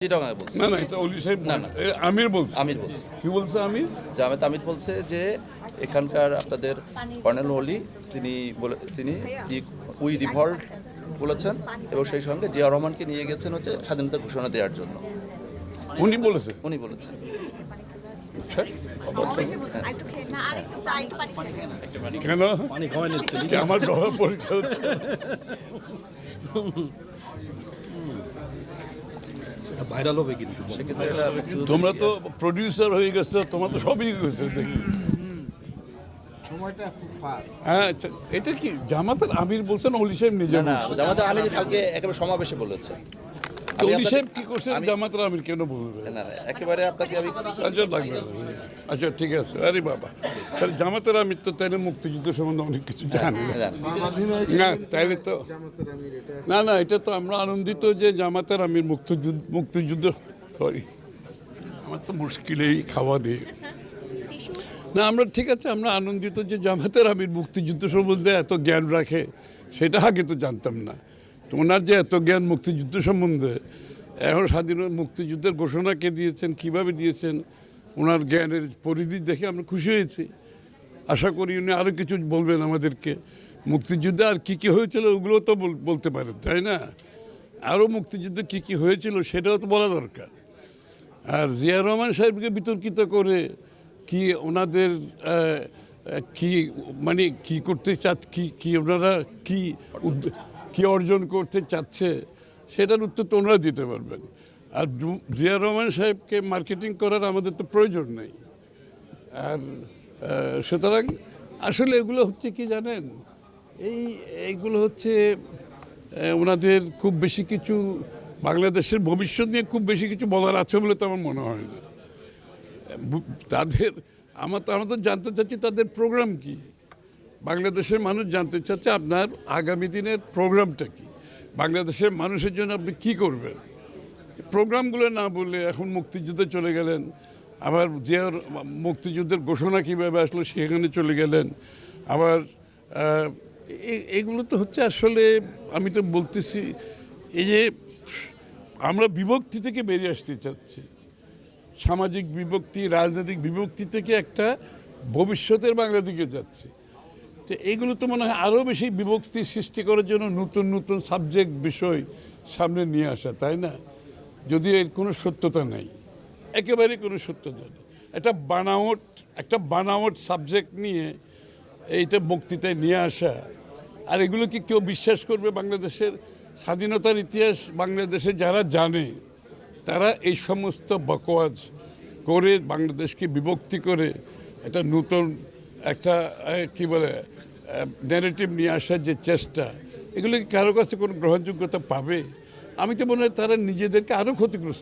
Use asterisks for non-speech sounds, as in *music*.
না না এটা অলি সাহেব না, না। আমির বলছে। আমির বলছে। কি বলছে আমির? জামাত আমির বলছে যে এখানকার আপনাদের কর্নেল হলি তিনি বলে তিনি উই রিভল্ট বলেছেন এবং সেই সঙ্গে জিয়া রহমানকে নিয়ে গেছেন হচ্ছে স্বাধীনতা ঘোষণা দেওয়ার জন্য। উনি বলেছে? উনি বলেছেন। আচ্ছা, কেন? পানি খাওয়াই নিচ্ছে। আমার গলা পরীক্ষা হচ্ছে? *laughs* ভাইরাল হবে কিন্তু এটা তোমরা তো প্রডিউসার হয়ে গেছো তোমার তো সবই গেছে দেখি হ্যাঁ এটা কি জামাতের আমির বলছেন অলি সাহেব নিজে জামাতের আমির কালকে একেবারে সমাবেশে বলেছে। কি করছেন? জামাতের আমির কেন একেবারে আপনাকে আমি আচ্ছা লাগবে আচ্ছা ঠিক আছে। আরে বাবা। তাহলে জামাতের আমির তো তাহলে মুক্তিযুদ্ধ সম্বন্ধে অনেক কিছু জানি না। জানি। স্বাধীন হয়ে। না তাইলে তো না না এটা তো আমরা আনন্দিত যে জামাতের আমির মুক্তিযুদ্ধ মুক্তিযুদ্ধ সরি আমার তো মুশকিলেই খাওয়া দিয়ে। না আমরা ঠিক আছে আমরা আনন্দিত যে জামাতের আমির মুক্তিযুদ্ধ সম্বন্ধে এত জ্ঞান রাখে সেটা আগে তো জানতাম না। তো ওনার যে এত জ্ঞান মুক্তিযুদ্ধ সম্বন্ধে এখন স্বাধীন মুক্তিযুদ্ধের ঘোষণা কে দিয়েছেন, কীভাবে দিয়েছেন, ওনার জ্ঞানের পরিধি দেখে আমরা খুশি হয়েছি। আশা করি উনি আরও কিছু বলবেন আমাদেরকে। মুক্তিযুদ্ধে আর কী কী হয়েছিল ওগুলো তো বল- বলতে পারেন, তাই না? আরও মুক্তিযুদ্ধে কী কী হয়েছিল সেটাও তো বলা দরকার। আর জিয়া রহমান সাহেবকে বিতর্কিত করে কি ওনাদের কি মানে কি করতে চা কি কি ওনারা কি কি অর্জন করতে চাচ্ছে, সেটার উত্তর তো ওনারা দিতে পারবেন আর জিয়া রহমান সাহেবকে মার্কেটিং করার আমাদের তো প্রয়োজন নেই। আর সুতরাং আসলে এগুলো হচ্ছে কি জানেন, এই, এইগুলো হচ্ছে ওনাদের খুব বেশি কিছু বাংলাদেশের ভবিষ্যৎ নিয়ে খুব বেশি কিছু বলার আছে বলে তো আমার মনে হয় না। তাদের, আমার তো, আমরা তো জানতে চাচ্ছি তাদের প্রোগ্রাম কি। বাংলাদেশের মানুষ জানতে চাচ্ছে আপনার আগামী দিনের প্রোগ্রামটা কি? বাংলাদেশের মানুষের জন্য আপনি কি করবেন? প্রোগ্রামগুলো না বললে এখন মুক্তিযুদ্ধে চলে গেলেন, আবার জিয়ার মুক্তিযুদ্ধের ঘোষণা কীভাবে আসলো সেখানে চলে গেলেন, আবার এগুলো তো হচ্ছে আসলে আমি তো বলতেছি, এই যে আমরা বিভক্তি থেকে বেরিয়ে আসতে চাচ্ছি। সামাজিক বিভক্তি, রাজনৈতিক বিভক্তি থেকে একটা ভবিষ্যতের বাংলা দিকে যাচ্ছে। তো এগুলো তো মনে হয় আরও বেশি বিভক্তি সৃষ্টি করার জন্য নতুন নতুন সাবজেক্ট বিষয় সামনে নিয়ে আসা, তাই না? যদিও এর কোনো সত্যতা নেই। একেবারে কোনো সত্যতা নেই। একটা বানাওট একটা বানাওট সাবজেক্ট নিয়ে এইটা বক্তৃতায় নিয়ে আসা, আর এগুলো কি কেউ বিশ্বাস করবে বাংলাদেশের স্বাধীনতার ইতিহাস? বাংলাদেশে যারা জানে, তারা এই সমস্ত বকওয়াজ করে বাংলাদেশকে বিভক্তি করে এটা নতুন একটা কি বলে ন্যারেটিভ নিয়ে আসার যে চেষ্টা, এগুলো কি কারও কাছে কোনো গ্রহণযোগ্যতা পাবে? আমি তো মনে হয় তারা নিজেদেরকে আরও ক্ষতিগ্রস্ত